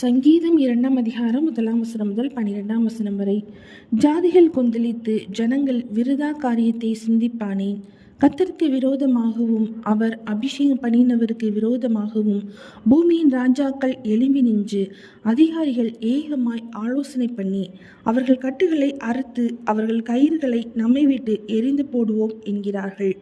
சங்கீதம் இரண்டாம் அதிகாரம் முதலாம் வசனம் முதல் பன்னிரெண்டாம் வசனம் வரை. ஜாதிகள் கொந்தளித்து ஜனங்கள் விருதா காரியத்தை சிந்திப்பானேன் கத்தருக்கு விரோதமாகவும் அவர் அபிஷேகம் பண்ணினவருக்கு விரோதமாகவும் பூமியின் ராஜாக்கள் எழும்பி நின்று அதிகாரிகள் ஏகமாய் ஆலோசனை பண்ணி அவர்கள் கட்டுகளை அறுத்து அவர்கள் கயிறுகளை நம்மை விட்டு எரிந்து போடுவோம் என்கிறார்கள்.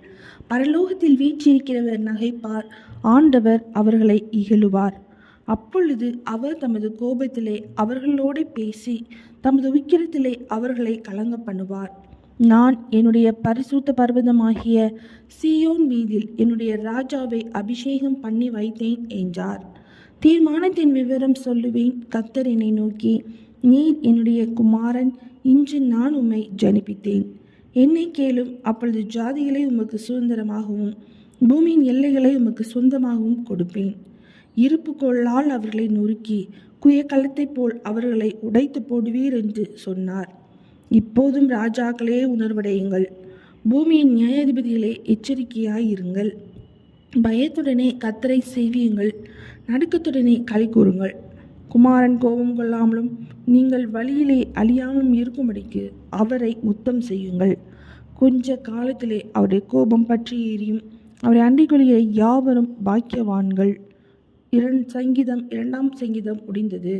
பரலோகத்தில் வீற்றிருக்கிறவர் நகைப்பார் ஆண்டவர் அவர்களை இகழுவார். அப்பொழுது அவர் தமது கோபத்திலே அவர்களோடு பேசி தமது உக்கிரத்திலே அவர்களை கலங்க பண்ணுவார். நான் என்னுடைய பரிசுத்த பர்வதமாகிய சீயோன் மீதில் என்னுடைய ராஜாவை அபிஷேகம் பண்ணி வைத்தேன் என்றார். தீர்மானத்தின் விவரம் சொல்லுவேன். கத்தர் என்னை நோக்கி நீர் என்னுடைய குமாரன். இன்று நான் உம்மை ஜனிப்பித்தேன். என்னை கேளும். அப்பொழுது ஜாதிகளை உமக்கு சுதந்திரமாகவும் பூமியின் எல்லைகளை உமக்கு சொந்தமாகவும் கொடுப்பேன். இருப்பு கொள்ளால் அவர்களை நொறுக்கி குயக்கலத்தைப் போல் அவர்களை உடைத்து போடுவீர் என்று சொன்னார். இப்போதும் ராஜாக்களே உணர்வடையுங்கள். பூமியின் நியாயாதிபதிகளே எச்சரிக்கையாயிருங்கள். பயத்துடனே கத்தரை செய்வியுங்கள் நடுக்கத்துடனே களி கூறுங்கள். குமாரன் கோபம் கொள்ளாமலும் நீங்கள் வழியிலே அழியாமலும் இருக்கும்படிக்கு அவரை முத்தம் செய்யுங்கள். கொஞ்ச காலத்திலே அவருடைய கோபம் பற்றி எரியும் அவரை அண்டிகொழிய யாவரும் பாக்கியவான்கள். இரண் சங்கீதம் இரண்டாம் சங்கீதம் முடிந்தது.